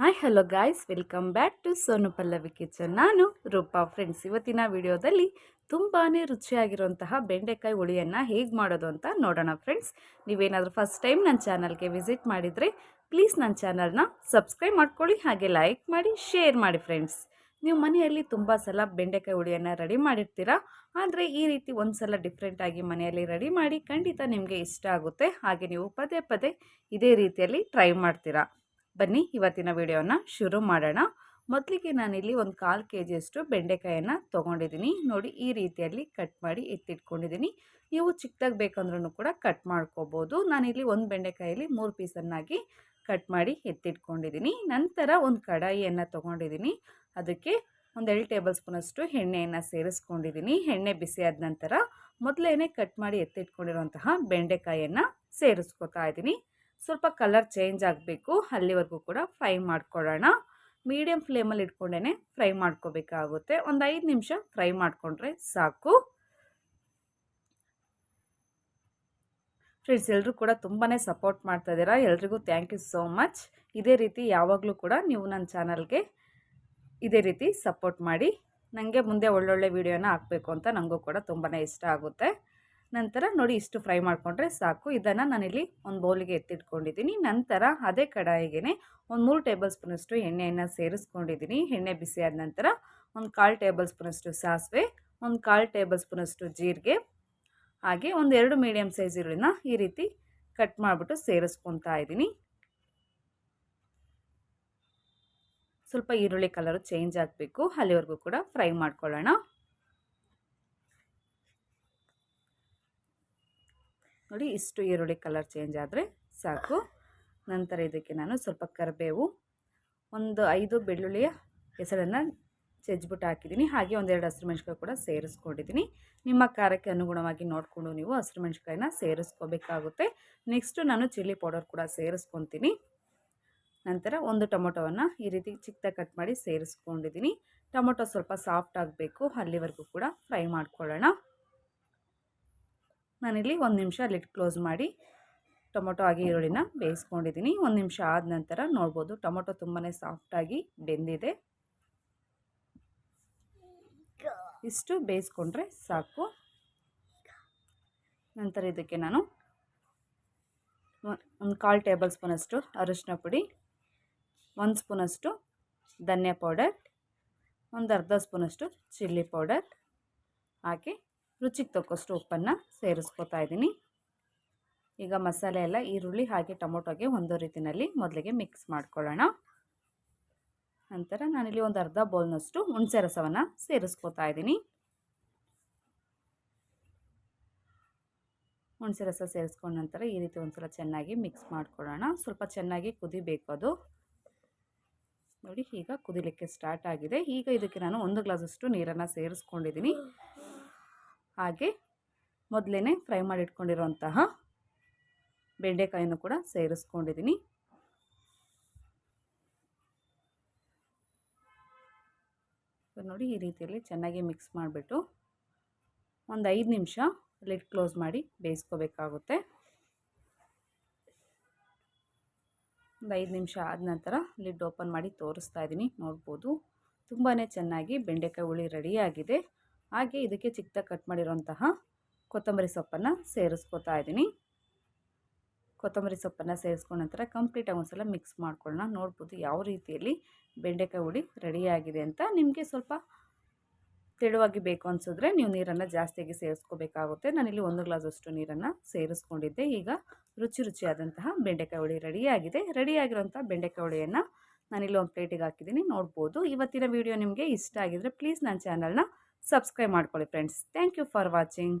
Hi, hello guys. Welcome back to Sonu Pallavi kitchen. ನಾನು Roopa. Friends, ಇವತ್ತಿನ ವಿಡಿಯೋದಲ್ಲಿ ತುಂಬಾ ರುಚಿಯಾಗಿರುವಂತಹ ಬೆಂಡೆಕಾಯಿ ಹುಳಿಯನ್ನು ಹೇಗೆ ಮಾಡೋದು ಅಂತ ನೋಡೋಣ ಫ್ರೆಂಡ್ಸ್. ನೀವೇನಾದರೂ ಫಸ್ಟ್ ಟೈಮ್ ನನ್ನ ಚಾನಲ್ಗೆ ವಿಸಿಟ್ ಮಾಡಿದರೆ ಪ್ಲೀಸ್ ನನ್ನ ಚಾನಲ್ನ ಸಬ್ಸ್ಕ್ರೈಬ್ ಮಾಡ್ಕೊಳ್ಳಿ, ಹಾಗೆ ಲೈಕ್ ಮಾಡಿ ಶೇರ್ ಮಾಡಿ ಫ್ರೆಂಡ್ಸ್. ನೀವು ಮನೆಯಲ್ಲಿ ತುಂಬ ಸಲ ಬೆಂಡೆಕಾಯಿ ಹುಳಿಯನ್ನು ರೆಡಿ ಮಾಡಿರ್ತೀರಾ? ಆದರೆ ಈ ರೀತಿ ಒಂದು ಸಲ ಡಿಫ್ರೆಂಟಾಗಿ ಮನೆಯಲ್ಲಿ ರೆಡಿ ಮಾಡಿ ಖಂಡಿತ ನಿಮಗೆ ಇಷ್ಟ ಆಗುತ್ತೆ. ಹಾಗೆ ನೀವು ಪದೇ ಪದೇ ಇದೇ ರೀತಿಯಲ್ಲಿ ಟ್ರೈ ಮಾಡ್ತೀರಾ. ಬನ್ನಿ, ಇವತ್ತಿನ ವಿಡಿಯೋನ ಶುರು ಮಾಡೋಣ. ಮೊದಲಿಗೆ ನಾನಿಲ್ಲಿ ಒಂದು ಕಾಲು ಕೆ ಜಿಯಷ್ಟು ಬೆಂಡೆಕಾಯನ್ನು ತೊಗೊಂಡಿದ್ದೀನಿ. ನೋಡಿ, ಈ ರೀತಿಯಲ್ಲಿ ಕಟ್ ಮಾಡಿ ಎತ್ತಿಟ್ಕೊಂಡಿದ್ದೀನಿ ನೀವು ಚಿಕ್ಕದಾಗಿ ಬೇಕಂದ್ರೂ ಕೂಡ ಕಟ್ ಮಾಡ್ಕೋಬೋದು. ನಾನಿಲ್ಲಿ ಒಂದು ಬೆಂಡೆಕಾಯಲ್ಲಿ ಮೂರು ಪೀಸನ್ನಾಗಿ ಕಟ್ ಮಾಡಿ ಎತ್ತಿಟ್ಕೊಂಡಿದ್ದೀನಿ. ನಂತರ ಒಂದು ಕಡಾಯಿಯನ್ನು ತೊಗೊಂಡಿದ್ದೀನಿ. ಅದಕ್ಕೆ ಒಂದು ಎರಡು ಟೇಬಲ್ ಸ್ಪೂನಷ್ಟು ಎಣ್ಣೆಯನ್ನು ಸೇರಿಸ್ಕೊಂಡಿದ್ದೀನಿ. ಎಣ್ಣೆ ಬಿಸಿ ಆದ ನಂತರ ಮೊದಲೇನೆ ಕಟ್ ಮಾಡಿ ಎತ್ತಿಟ್ಕೊಂಡಿರುವಂತಹ ಬೆಂಡೆಕಾಯಿಯನ್ನು ಸೇರಿಸ್ಕೊತಾ ಇದ್ದೀನಿ. ಸ್ವಲ್ಪ ಕಲರ್ ಚೇಂಜ್ ಆಗಬೇಕು, ಅಲ್ಲಿವರೆಗೂ ಕೂಡ ಫ್ರೈ ಮಾಡ್ಕೊಳ್ಳೋಣ. ಮೀಡಿಯಂ ಫ್ಲೇಮಲ್ಲಿ ಇಟ್ಕೊಂಡೇ ಫ್ರೈ ಮಾಡ್ಕೋಬೇಕಾಗುತ್ತೆ. ಒಂದು ಐದು ನಿಮಿಷ ಫ್ರೈ ಮಾಡಿಕೊಂಡ್ರೆ ಸಾಕು. ಫ್ರೆಂಡ್ಸ್ ಎಲ್ಲರೂ ಕೂಡ ತುಂಬಾ ಸಪೋರ್ಟ್ ಮಾಡ್ತಾ ಇದ್ದೀರಾ. ಎಲ್ರಿಗೂ ಥ್ಯಾಂಕ್ ಯು ಸೋ ಮಚ್ ಇದೇ ರೀತಿ ಯಾವಾಗಲೂ ಕೂಡ ನೀವು ನನ್ನ ಚಾನಲ್ಗೆ ಇದೇ ರೀತಿ ಸಪೋರ್ಟ್ ಮಾಡಿ. ನನಗೆ ಮುಂದೆ ಒಳ್ಳೊಳ್ಳೆ ವೀಡಿಯೋನ ಹಾಕಬೇಕು ಅಂತ ನನಗೂ ಕೂಡ ತುಂಬಾ ಇಷ್ಟ ಆಗುತ್ತೆ. ನಂತರ ನೋಡಿ ಇಷ್ಟು ಫ್ರೈ ಮಾಡಿಕೊಂಡ್ರೆ ಸಾಕು. ಇದನ್ನು ನಾನಿಲ್ಲಿ ಒಂದು ಬೌಲಿಗೆ ಎತ್ತಿಟ್ಕೊಂಡಿದ್ದೀನಿ. ನಂತರ ಅದೇ ಕಡಾಯಿಗೆ ಒಂದು ಮೂರು ಟೇಬಲ್ ಸ್ಪೂನಷ್ಟು ಎಣ್ಣೆಯನ್ನು ಸೇರಿಸ್ಕೊಂಡಿದ್ದೀನಿ. ಎಣ್ಣೆ ಬಿಸಿ ಆದ ನಂತರ ಒಂದು ಕಾಲು ಟೇಬಲ್ ಸ್ಪೂನಷ್ಟು ಸಾಸಿವೆ, ಒಂದು ಕಾಲು ಟೇಬಲ್ ಸ್ಪೂನಷ್ಟು ಜೀರಿಗೆ, ಹಾಗೆ ಒಂದು ಎರಡು ಮೀಡಿಯಮ್ ಸೈಜ್ ಈರುಳ್ಳಿನ ಈ ರೀತಿ ಕಟ್ ಮಾಡಿಬಿಟ್ಟು ಸೇರಿಸ್ಕೊತಾ ಇದ್ದೀನಿ. ಸ್ವಲ್ಪ ಈರುಳ್ಳಿ ಕಲರು ಚೇಂಜ್ ಆಗಬೇಕು. ಅಲ್ಲಿವರೆಗೂ ಕೂಡ ಫ್ರೈ ಮಾಡ್ಕೊಳ್ಳೋಣ. ನೋಡಿ ಇಷ್ಟು ಈರುಳ್ಳಿ ಕಲರ್ ಚೇಂಜ್ ಆದರೆ ಸಾಕು. ನಂತರ ಇದಕ್ಕೆ ನಾನು ಸ್ವಲ್ಪ ಕರಿಬೇವು, ಒಂದು ಐದು ಬೆಳ್ಳುಳ್ಳಿಯ ಹೆಸರನ್ನು ಜಜ್ಬಿಟ್ಟು ಹಾಕಿದ್ದೀನಿ. ಹಾಗೆ ಒಂದೆರಡು ಹಸಿರು ಮೆಣಸಿಕಾಯಿ ಕೂಡ ಸೇರಿಸ್ಕೊಂಡಿದ್ದೀನಿ. ನಿಮ್ಮ ಖಾರಕ್ಕೆ ಅನುಗುಣವಾಗಿ ನೋಡಿಕೊಂಡು ನೀವು ಹಸಿರು ಮೆಣಸಿಕಾಯಿನ ಸೇರಿಸ್ಕೋಬೇಕಾಗುತ್ತೆ. ನೆಕ್ಸ್ಟು ನಾನು ಚಿಲ್ಲಿ ಪೌಡರ್ ಕೂಡ ಸೇರಿಸ್ಕೊತೀನಿ. ನಂತರ ಒಂದು ಟೊಮೊಟೊವನ್ನು ಈ ರೀತಿ ಚಿಕ್ಕದಾಗಿ ಕಟ್ ಮಾಡಿ ಸೇರಿಸ್ಕೊಂಡಿದ್ದೀನಿ. ಟೊಮೊಟೊ ಸ್ವಲ್ಪ ಸಾಫ್ಟ್ ಆಗಬೇಕು, ಅಲ್ಲಿವರೆಗೂ ಕೂಡ ಫ್ರೈ ಮಾಡ್ಕೊಳ್ಳೋಣ. ನಾನಿಲ್ಲಿ ಒಂದು ನಿಮಿಷ ಲಿಡ್ ಕ್ಲೋಸ್ ಮಾಡಿ ಟೊಮೊಟೊ ಆಗಿ ಈರುಳ್ಳಿನ ಬೇಯಿಸ್ಕೊಂಡಿದ್ದೀನಿ. ಒಂದು ನಿಮಿಷ ಆದ ನಂತರ ನೋಡ್ಬೋದು ಟೊಮೊಟೊ ತುಂಬಾ ಸಾಫ್ಟಾಗಿ ಬೆಂದಿದೆ. ಇಷ್ಟು ಬೇಯಿಸ್ಕೊಂಡ್ರೆ ಸಾಕು. ನಂತರ ಇದಕ್ಕೆ ನಾನು ಒಂದು ಕಾಲು ಟೇಬಲ್ ಸ್ಪೂನಷ್ಟು ಅರಿಶಿನ ಪುಡಿ, ಒಂದು ಸ್ಪೂನಷ್ಟು ಧನಿಯಾ ಪೌಡರ್, ಒಂದು ಅರ್ಧ ಸ್ಪೂನಷ್ಟು ಚಿಲ್ಲಿ ಪೌಡರ್ ಹಾಕಿ ರುಚಿಗೆ ತಕ್ಕಷ್ಟು ಉಪ್ಪನ್ನು ಸೇರಿಸ್ಕೊತಾ ಇದ್ದೀನಿ ಈಗ ಮಸಾಲೆ ಎಲ್ಲ ಈರುಳ್ಳಿ ಹಾಗೆ ಟೊಮೊಟೊಗೆ ಒಂದು ರೀತಿಯಲ್ಲಿ ಮೊದಲಿಗೆ ಮಿಕ್ಸ್ ಮಾಡ್ಕೊಳ್ಳೋಣ. ನಂತರ ನಾನಿಲ್ಲಿ ಒಂದು ಅರ್ಧ ಬೌಲ್ನಷ್ಟು ಹುಣಸೆ ರಸವನ್ನು ಸೇರಿಸ್ಕೊತಾ ಇದ್ದೀನಿ ಹುಣಸೆ ರಸ ಸೇರಿಸ್ಕೊಂಡ ನಂತರ ಈ ರೀತಿ ಒಂದ್ಸಲ ಚೆನ್ನಾಗಿ ಮಿಕ್ಸ್ ಮಾಡ್ಕೊಳ್ಳೋಣ. ಸ್ವಲ್ಪ ಚೆನ್ನಾಗಿ ಕುದಿಬೇಕು ಅದು. ನೋಡಿ, ಈಗ ಕುದಿಲಿಕ್ಕೆ ಸ್ಟಾರ್ಟ್ ಆಗಿದೆ. ಈಗ ಇದಕ್ಕೆ ನಾನು ಒಂದು ಗ್ಲಾಸಷ್ಟು ನೀರನ್ನು ಸೇರಿಸ್ಕೊಂಡಿದ್ದೀನಿ ಹಾಗೆ ಮೊದಲೇ ಫ್ರೈ ಮಾಡಿಟ್ಕೊಂಡಿರುವಂತಹ ಬೆಂಡೆಕಾಯನ್ನು ಕೂಡ ಸೇರಿಸ್ಕೊಂಡಿದ್ದೀನಿ ನೋಡಿ ಈ ರೀತಿಯಲ್ಲಿ ಚೆನ್ನಾಗಿ ಮಿಕ್ಸ್ ಮಾಡಿಬಿಟ್ಟು ಒಂದು ಐದು ನಿಮಿಷ ಲಿಡ್ ಕ್ಲೋಸ್ ಮಾಡಿ ಬೇಯಿಸ್ಕೋಬೇಕಾಗುತ್ತೆ. ಒಂದು ಐದು ನಿಮಿಷ ಆದ ನಂತರ ಲಿಡ್ ಓಪನ್ ಮಾಡಿ ತೋರಿಸ್ತಾ ಇದ್ದೀನಿ ನೋಡ್ಬೋದು. ತುಂಬಾ ಚೆನ್ನಾಗಿ ಬೆಂಡೆಕಾಯಿ ಹುಳಿ ರೆಡಿಯಾಗಿದೆ ಹಾಗೆ ಇದಕ್ಕೆ ಚಿಕ್ಕದಾಗಿ ಕಟ್ ಮಾಡಿರೋಂತಹ ಕೊತ್ತಂಬರಿ ಸೊಪ್ಪನ್ನು ಸೇರಿಸ್ಕೊತಾ ಇದ್ದೀನಿ. ಕೊತ್ತಂಬರಿ ಸೊಪ್ಪನ್ನು ಸೇರಿಸ್ಕೊಂಡ ನಂತರ ಒಂದು ಸಲ ಮಿಕ್ಸ್ ಮಾಡ್ಕೊಳ್ಳೋಣ. ನೋಡ್ಬೋದು ಯಾವ ರೀತಿಯಲ್ಲಿ ಬೆಂಡೆಕಾಯಿ ಹುಳಿ ರೆಡಿಯಾಗಿದೆ ಅಂತ. ನಿಮಗೆ ಸ್ವಲ್ಪ ತೆಳುವಾಗಿ ಬೇಕು ಅನಿಸಿದ್ರೆ ನೀವು ನೀರನ್ನು ಜಾಸ್ತಿಯಾಗಿ ಸೇರಿಸ್ಕೋಬೇಕಾಗುತ್ತೆ. ನಾನಿಲ್ಲಿ ಒಂದು ಗ್ಲಾಸಷ್ಟು ನೀರನ್ನು ಸೇರಿಸ್ಕೊಂಡಿದ್ದೆ. ಈಗ ರುಚಿ ರುಚಿಯಾದಂತಹ ಬೆಂಡೆಕಾಯಿ ಹುಳಿ ರೆಡಿಯಾಗಿದೆ ರೆಡಿಯಾಗಿರುವಂಥ ಬೆಂಡೆಕಾಯಿ ಹುಳಿಯನ್ನು ನಾನಿಲ್ಲಿ ಒಂದು ಪ್ಲೇಟಿಗೆ ಹಾಕಿದ್ದೀನಿ. ನೋಡ್ಬೋದು. ಇವತ್ತಿನ ವಿಡಿಯೋ ನಿಮಗೆ ಇಷ್ಟ ಆಗಿದ್ದರೆ ಪ್ಲೀಸ್ ನನ್ನ ಚಾನಲ್ನ ಸಬ್ಸ್ಕ್ರೈಬ್ ಮಾಡ್ಕೊಳ್ಳಿ friends thank you for watching